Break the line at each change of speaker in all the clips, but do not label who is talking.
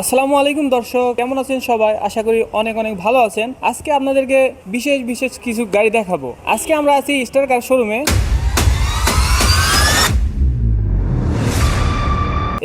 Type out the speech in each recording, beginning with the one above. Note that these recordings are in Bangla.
আসসালামু আলাইকুম দর্শক, কেমন আছেন সবাই? আশা করি অনেক অনেক ভালো আছেন। আজকে আপনাদেরকে বিশেষ বিশেষ কিছু গাড়ি দেখাবো। আজকে আমরা আছি স্টার কার শোরুমে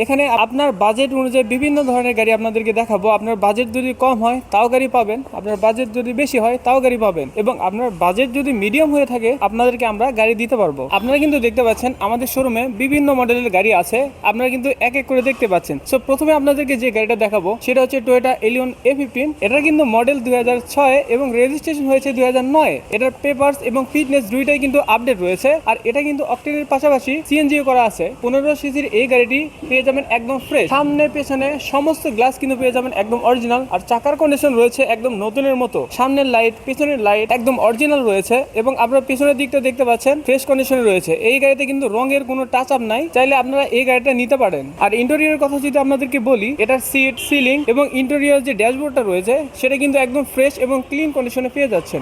এখানে আপনার বাজেট অনুযায়ী বিভিন্ন ধরনের গাড়ি আপনাদেরকে দেখাবো। আপনার বাজেট যদি কম হয়, তাও গাড়ি পাবেন। আপনার বাজেট যদি বেশি হয়, তাও গাড়ি পাবেন। এবং আপনার বাজেট যদি মিডিয়াম হয়ে থাকে, আপনাদেরকে আমরা গাড়ি দিতে পারব। আপনারা কিন্তু দেখতে পাচ্ছেন, আমাদের শোরুমে বিভিন্ন মডেলের গাড়ি আছে। আপনারা কিন্তু এক এক করে দেখতে পাচ্ছেন। সো প্রথমে আপনাদেরকে যে গাড়িটা দেখাবো, সেটা হচ্ছে টয়োটা এলিয়ন এ ফিফটিন এটা কিন্তু মডেল দুই ছয় এবং রেজিস্ট্রেশন হয়েছে দুই হাজার নয়। এটার পেপারস এবং ফিটনেস দুইটাই কিন্তু আপডেট রয়েছে। আর এটা কিন্তু অক্টেনের পাশাপাশি সিএনজিও করা আছে। পনেরো সিসির এই গাড়িটি পেয়ে যাবেন একদম ফ্রেশ সামনে পেছনে সমস্ত গ্লাস কিন্তু পেয়ে যাবেন একদম অরিজিনাল আর চাকার কন্ডিশন রয়েছে একদম নতুনের মতো। সামনের লাইট পেছনের লাইট একদম অরিজিনাল রয়েছে এবং আপনারা পেছনের দিকটা দেখতে পাচ্ছেন ফ্রেশ কন্ডিশনে রয়েছে। এই গাড়িতে কিন্তু রঙের কোনো টাচ আপ নাই। চাইলে আপনারা এই গাড়িটা নিতে পারেন। আর ইন্টেরিয়র কথা যদি আপনাদেরকে বলি, এটার সিট সিলিং এবং ইন্টেরিয়র যে ড্যাশবোর্ডটা রয়েছে, সেটা কিন্তু একদম ফ্রেশ এবং ক্লিন কন্ডিশনে পেয়ে যাচ্ছেন।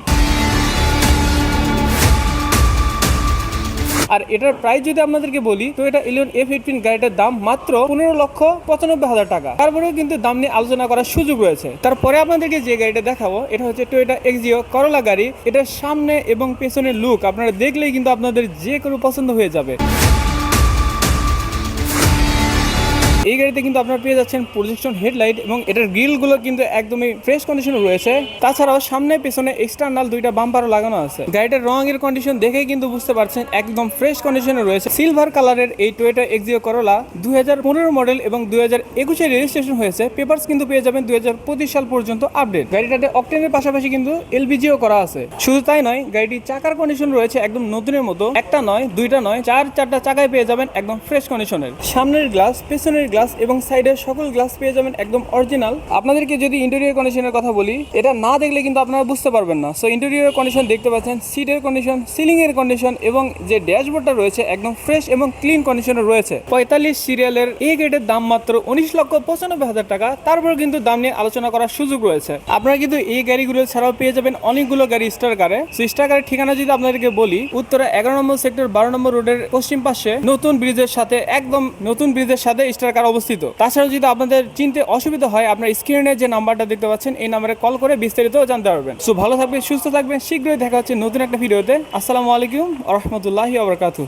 আর এটার প্রাইস যদি আপনাদেরকে বলি, তো এটা ইলেভেন এফ এইটিন গাড়িটার দাম মাত্র পনেরো লক্ষ পঁচানব্বই হাজার টাকা। তারপরেও কিন্তু দাম নিয়ে আলোচনা করার সুযোগ রয়েছে। তারপরে আপনাদেরকে যে গাড়িটা দেখাবো, এটা হচ্ছে টয়োটা এক্সিও করলা গাড়ি। এটার সামনে এবং পেছনের লুক আপনারা দেখলেই কিন্তু আপনাদের যে কোনো পছন্দ হয়ে যাবে। এই গাড়িতে কিন্তু আপনারা পেয়ে যাচ্ছেন প্রজেকশন হেডলাইট এবং এটার গ্রিলগুলো কিন্তু একদমই ফ্রেশ কন্ডিশনে রয়েছে। তাছাড়াও সামনে পেছনে এক্সটার্নাল দুইটা বাম্পারও লাগানো আছে। গাড়িটার রঙের কন্ডিশন দেখেই কিন্তু বুঝতে পারছেন, একদম ফ্রেশ কন্ডিশনে রয়েছে। সিলভার কালারের এই টয়োটা এক্সিও করোলা দুই মডেল এবং দুই হাজার একুশে রেজিস্ট্রেশন হয়েছে। পেপারস কিন্তু পেয়ে যাবেন দু হাজার পঁচিশ সাল পর্যন্ত আপডেট গাড়িটাতে অকটেনের পাশাপাশি কিন্তু এলপিজিও করা আছে। শুধু তাই নয় গাড়িটির চাকার কন্ডিশন রয়েছে একদম নতুনের মতো। একটা নয়, দুইটা নয়, চার চারটা চাকায় পেয়ে যাবেন একদম ফ্রেশ কন্ডিশনের সামনের গ্লাস পেছনের গ্লাস এবং সাইডের সকল গ্লাস পেয়ে যাবেন একদম অরিজিনাল আপনাদেরকে যদি ইন্টেরিয়র কন্ডিশনের কথা বলি, এটা না দেখলে কিন্তু আপনারা বুঝতে পারবেন না। সো ইন্টেরিয়র কন্ডিশন দেখতে পাচ্ছেন সিটের কন্ডিশন সিলিং এর কন্ডিশন এবং যে ড্যাশবোর্ডটা রয়েছে, একদম ফ্রেশ এবং ক্লিন কন্ডিশনে রয়েছে। পঁয়তাল্লিশ সিরিয়ালের এই গেটের দাম মাত্র উনিশ লক্ষ পঁচানব্বই হাজার টাকা। তারপর কিন্তু দাম নিয়ে আলোচনা করার সুযোগ রয়েছে। আপনারা কিন্তু এই গাড়িগুলো ছাড়াও পেয়ে যাবেন অনেকগুলো গাড়ি স্টার কারে স্টার কারের ঠিকানা যদি আপনাদেরকে বলি, উত্তরা এগারো নম্বর সেক্টর বারো নম্বর রোডের পশ্চিম পাশে নতুন ব্রিজের সাথে, একদম নতুন ব্রিজের সাথে স্টার কার অবস্থিত। তাছাড়া যদি আপনাদের চিনতে অসুবিধা হয়, আপনার স্ক্রিনে যে নাম্বারটা দেখতে পাচ্ছেন, এই নাম্বারে কল করে বিস্তারিত জানতে পারবেন। সো ভালো থাকবেন, সুস্থ থাকবেন, শীঘ্রই দেখা হচ্ছে নতুন একটা ভিডিওতে আসসালামু আলাইকুম রহমতুল্লাহি আবরকাতু